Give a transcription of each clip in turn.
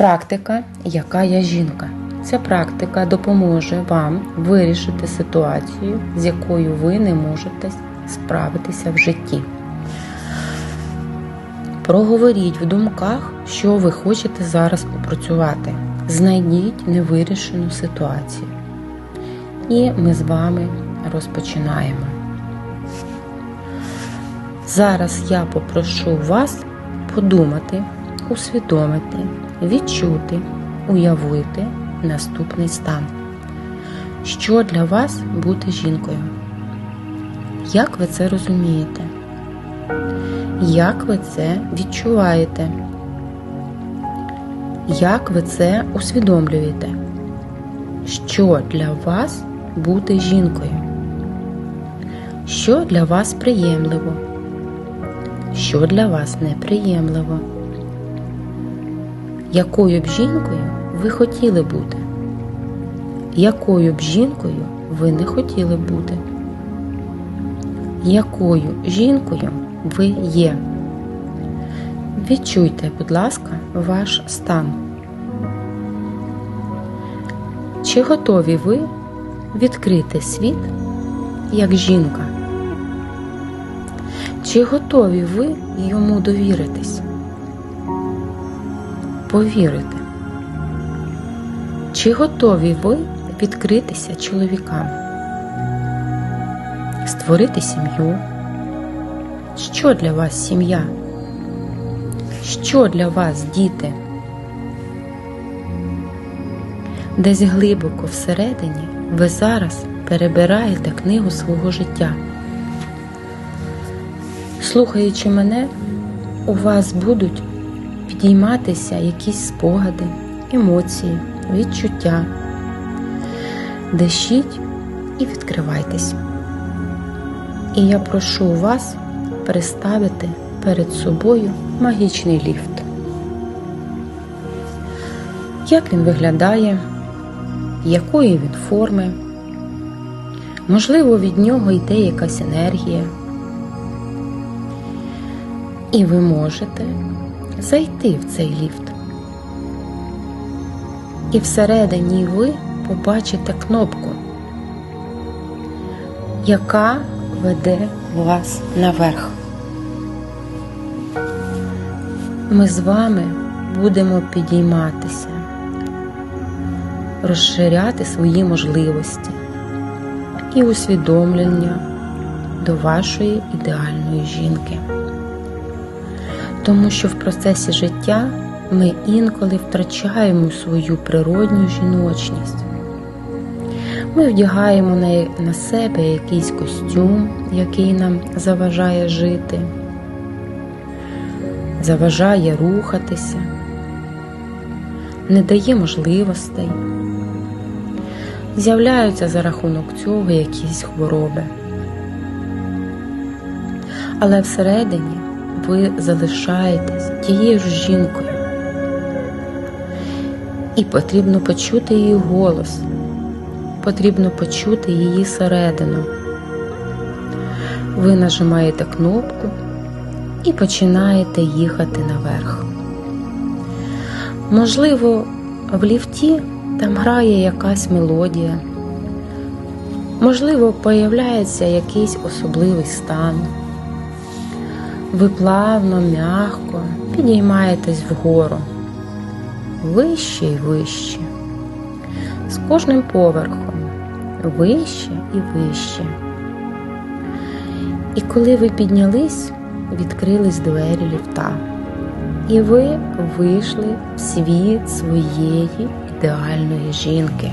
Практика, яка я жінка. Ця практика допоможе вам вирішити ситуацію, з якою ви не можете справитися в житті. Проговоріть в думках, що ви хочете зараз опрацювати. Знайдіть невирішену ситуацію. І ми з вами розпочинаємо. Зараз я попрошу вас подумати, усвідомити, відчути, уявити наступний стан. Що для вас бути жінкою? Як ви це розумієте? Як ви це відчуваєте? Як ви це усвідомлюєте? Що для вас бути жінкою? Що для вас приємливо? Що для вас неприємливо? Якою б жінкою ви хотіли бути? Якою б жінкою ви не хотіли бути? Якою жінкою ви є? Відчуйте, будь ласка, ваш стан. Чи готові ви відкрити світ як жінка? Чи готові ви йому довіритись? Повірити? Чи готові ви відкритися чоловікам? Створити сім'ю? Що для вас сім'я? Що для вас діти? Десь глибоко всередині ви зараз перебираєте книгу свого життя. Слухаючи мене, у вас будуть підійматися якісь спогади, емоції, відчуття. Дишіть і відкривайтесь. І я прошу вас представити перед собою магічний ліфт. Як він виглядає, якої він форми, можливо, від нього йде якась енергія. І ви можете зайти в цей ліфт. І всередині ви побачите кнопку, яка веде вас наверх. Ми з вами будемо підійматися, розширяти свої можливості і усвідомлення до вашої ідеальної жінки. Тому що в процесі життя ми інколи втрачаємо свою природню жіночність. Ми вдягаємо на, себе якийсь костюм, який нам заважає жити, заважає рухатися, не дає можливостей. З'являються за рахунок цього якісь хвороби. Але всередині ви залишаєтесь тією ж жінкою. І потрібно почути її голос, потрібно почути її середину. Ви нажимаєте кнопку і починаєте їхати наверх. Можливо, в ліфті там грає якась мелодія, можливо, появляється якийсь особливий стан. Ви плавно, м'яко підіймаєтесь вгору, вище і вище, з кожним поверхом, вище і вище. І коли ви піднялись, відкрились двері ліфта, і ви вийшли в світ своєї ідеальної жінки.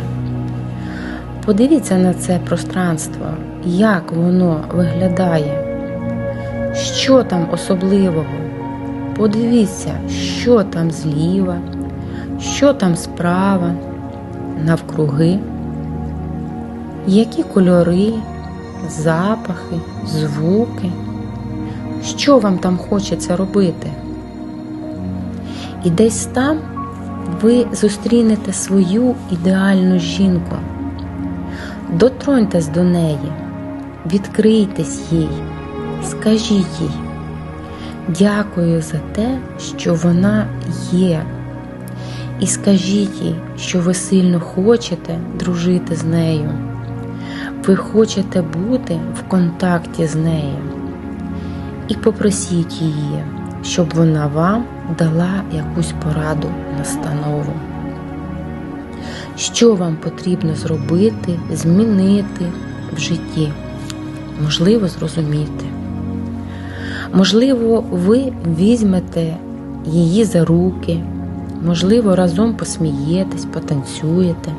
Подивіться на це пространство, як воно виглядає. Що там особливого? Подивіться, що там зліва, що там справа, навкруги, які кольори, запахи, звуки, що вам там хочеться робити. І десь там ви зустрінете свою ідеальну жінку. Дотроньтесь до неї, відкрийтесь їй. Скажіть їй, дякую за те, що вона є. і скажіть їй, що ви сильно хочете дружити з нею. Ви хочете бути в контакті з нею. І попросіть її, щоб вона вам дала якусь пораду, настанову. Що вам потрібно зробити, змінити в житті? Можливо, зрозуміти. Можливо, ви візьмете її за руки, можливо, разом посмієтесь, потанцюєте.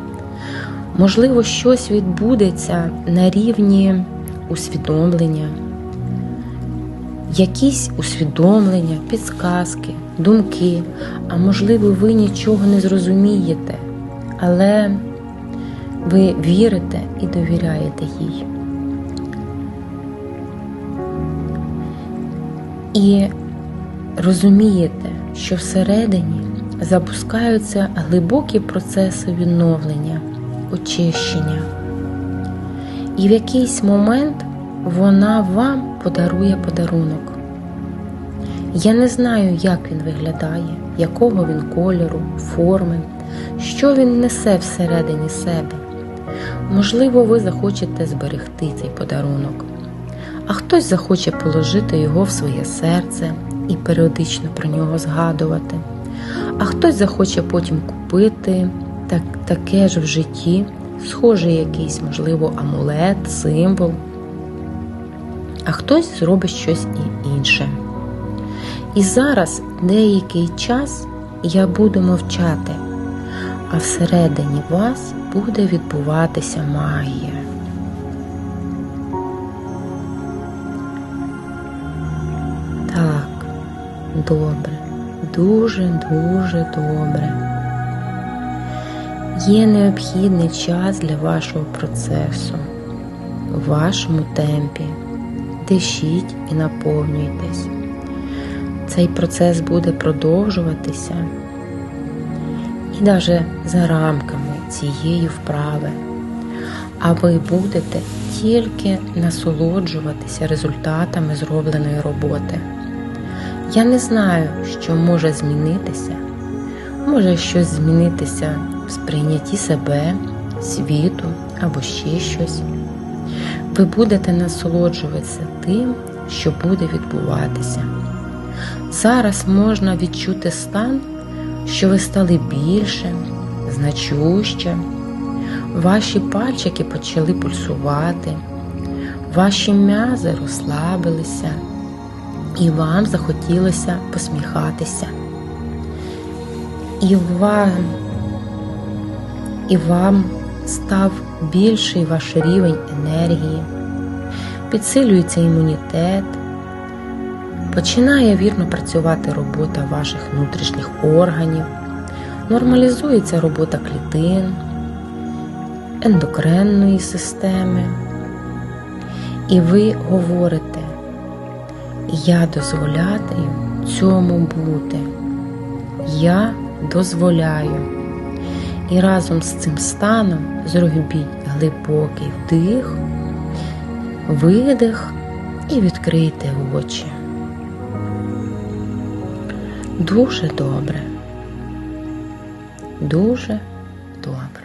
Можливо, щось відбудеться на рівні усвідомлення, якісь усвідомлення, підсказки, думки, а можливо, ви нічого не зрозумієте, але ви вірите і довіряєте їй. І розумієте, що всередині запускаються глибокі процеси відновлення, очищення. І в якийсь момент вона вам подарує подарунок. Я не знаю, як він виглядає, якого він кольору, форми, що він несе всередині себе. Можливо, ви захочете зберегти цей подарунок, а хтось захоче положити його в своє серце і періодично про нього згадувати, а хтось захоче потім купити так, таке ж в житті, схожий якийсь, можливо, амулет, символ, а хтось зробить щось і інше. І зараз деякий час я буду мовчати, а всередині вас буде відбуватися магія. Добре, дуже-дуже добре. Є необхідний час для вашого процесу, у вашому темпі. Дишіть і наповнюйтесь. Цей процес буде продовжуватися і навіть за рамками цієї вправи, а ви будете тільки насолоджуватися результатами зробленої роботи. Я не знаю, що може змінитися, може щось змінитися в сприйнятті себе, світу або ще щось. Ви будете насолоджуватися тим, що буде відбуватися. Зараз можна відчути стан, що ви стали більше, значуще, ваші пальчики почали пульсувати, ваші м'язи розслабилися, і вам захотілося посміхатися. І вам, і вам став більший ваш рівень енергії, підсилюється імунітет. Починає вірно працювати робота ваших внутрішніх органів, нормалізується робота клітин, ендокринної системи. І ви говорите, я дозволяю цьому бути. Я дозволяю. І разом з цим станом зробіть глибокий вдих, видих і відкрийте очі. Дуже добре. Дуже добре.